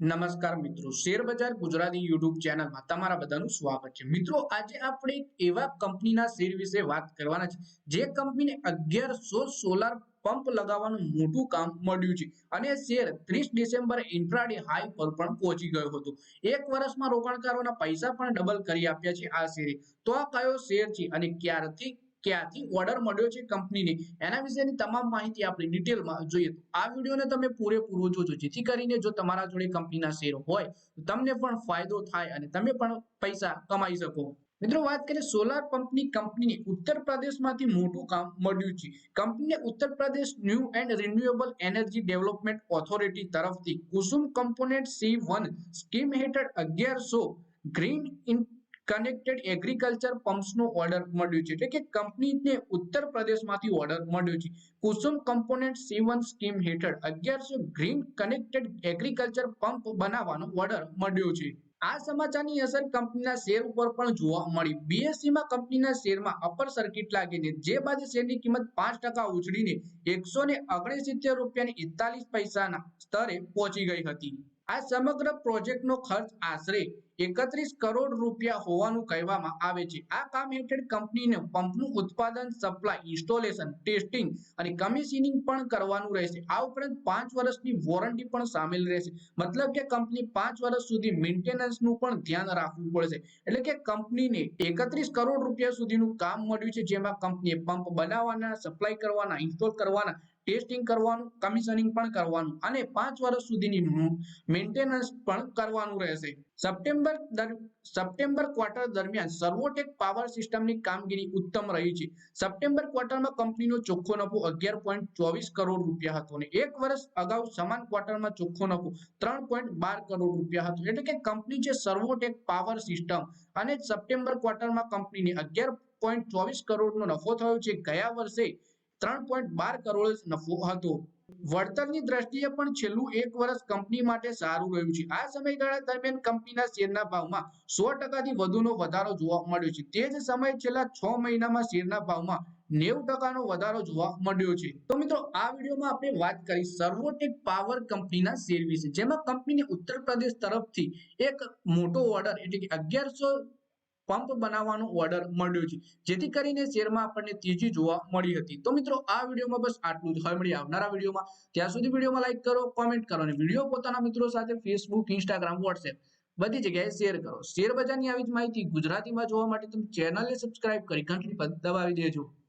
નમસ્કાર મિત્રો, શેર બજાર ગુજરાતી યુટ્યુબ ચેનલમાં તમારા બધાનું સ્વાગત છે. મિત્રો, આજે આપણે એવા કંપનીના શેર વિશે વાત કરવાના છે, જે કંપનીને અગિયારસો સોલાર પંપ લગાવવાનું મોટું કામ મળ્યું છે અને શેર ત્રીસ ડિસેમ્બર ઇન્ટ્રાડે હાઈ પર પણ પહોંચી ગયો હતો. એક વર્ષમાં રોકાણકારોના પૈસા પણ ડબલ કરી આપ્યા છે આ શેરે. તો આ કયો શેર છે અને ક્યારથી ક્યાંથી ઓર્ડર મળ્યો છે કંપનીને? એના વિશેની તમામ માહિતી આપણે ડિટેલમાં જોઈએ. તો આ વિડીયોને તમે પૂરેપૂરો જોજો. જેથી કરીને જો તમારા જોડે કંપનીના શેર હોય, તો તમને પણ ફાયદો થાય અને તમે પણ પૈસા કમાઈ શકો. મિત્રો, વાત કરીએ સોલાર પંપની કંપનીને. ઉત્તર પ્રદેશમાંથી મોટું કામ મળ્યું છે. કંપનીને Uttar Pradesh new and renewable energy development authority તરફથી Kusum component C one scheme હેઠળ અગિયારસો ગ્રીન કનેક્ટેડ એગ્રીકલ્ચર પમ્પ્સનો ઓર્ડર મળ્યો છે. એટલે કે કંપનીને ઉત્તર પ્રદેશમાંથી ઓર્ડર મળ્યો છે. કુસુમ કમ્પોનેન્ટ સેવન સ્કીમ હેઠળ અગિયારસો ગ્રીન કનેક્ટેડ એગ્રીકલ્ચર પંપ બનાવવાનો ઓર્ડર મળ્યો છે. આ સમાચારની અસર કંપનીના શેર ઉપર પણ જોવા મળી. બીએસસી માં કંપનીના શેરમાં અપર સર્કિટ લાગીને જે બાદ શેરની કિંમત પાંચ ટકા ઉછળીને એકસો ને ઓગણસિત્તેર રૂપિયાની એકતાલીસ પૈસાના સ્તરે પહોંચી ગઈ હતી. આ સમગ્ર પ્રોજેક્ટનો ખર્ચ આશરે એકત્રીસ કરોડ રૂપિયા હોવાનું કહેવામાં આવે છે. આ કામ હેઠળ કંપનીને પંપનું ઉત્પાદન, સપ્લાય, ઇન્સ્ટોલેશન, ટેસ્ટિંગ અને કમિશનિંગ પણ કરવાનું રહેશે. આ ઉપરાંત પાંચ વર્ષની વોરંટી પણ સામેલ રહેશે. મતલબ કે કંપની પાંચ વર્ષ સુધી મેન્ટેનન્સનું પણ ધ્યાન રાખવું પડશે. એટલે કે કંપનીને એકત્રીસ કરોડ રૂપિયા સુધીનું કામ મળ્યું છે, જેમાં કંપનીએ પંપ બનાવવાના સપ્લાય કરવાના ઇન્સ્ટોલ કરવાના ટેસ્ટિંગ કરવાનું કમિશનિંગ પણ કરવાનું અને પાંચ વર્ષ સુધીની મેન્ટેનન્સ પણ કરવાનું રહેશે. સપ્ટેમ્બર સપ્ટેમ્બર ક્વાર્ટર દરમિયાન સર્વોટેક પાવર સિસ્ટમની કામગીરી ઉત્તમ રહી છે. સપ્ટેમ્બર ક્વાર્ટરમાં કંપનીનો ચોખ્ખો નફો અગિયાર પોઈન્ટ ચોવીસ કરોડ રૂપિયા હતો અને એક વર્ષ અગાઉ સમાન ક્વાર્ટરમાં ચોખ્ખો નફો ત્રણ પોઈન્ટ બાર કરોડ રૂપિયા હતો. એટલે કે કંપની છે સર્વોટેક પાવર સિસ્ટમ અને સપ્ટેમ્બર ક્વાર્ટરમાં કંપનીને અગિયાર પોઈન્ટ ચોવીસ કરોડનો નફો થયો છે. ગયા વર્ષે ત્રણ પોઈન્ટ બાર કરોડ નફો હતો. વળતરની દ્રષ્ટિએ પણ છેલ્લું એક વર્ષ કંપની માટે સારું રહ્યું છે. આ સમયગાળા દરમિયાન કંપનીના શેરના ભાવમાં સો ટકાથી વધુનો વધારો જોવા મળ્યો છે. તે જ સમયે છેલ્લા છ મહિનામાં શેરના ભાવમાં નેવું ટકાનો વધારો જોવા મળ્યો છે. તો મિત્રો, આ વિડીયોમાં આપણે વાત કરી સર્વોટેક પાવર કંપનીના શેર વિશે. જેમાં કંપનીને ઉત્તર પ્રદેશ તરફથી એક મોટો ઓર્ડર એટલે કે અગિયારસો પંપ બનાવવાનો ઓર્ડર મળ્યો છે. જેથી કરીને શેરમાં આપણને તેજી જોવા મળી હતી. તો મિત્રો, આ વિડીયોમાં બસ આટલું જ. હવે મળી આવનારા વિડીયોમાં. ત્યાં સુધી વિડીયોમાં લાઈક કરો કોમેન્ટ કરો અને વીડિયો પોતાના મિત્રો સાથે ફેસબુક ઇન્સ્ટાગ્રામ વોટ્સએપ બધી જગ્યાએ શેર કરો. શેર બજારની આવી જ માહિતી ગુજરાતીમાં જોવા માટે તમે ચેનલને સબસ્ક્રાઇબ કરી ઘંટડી પર દબાવી દેજો.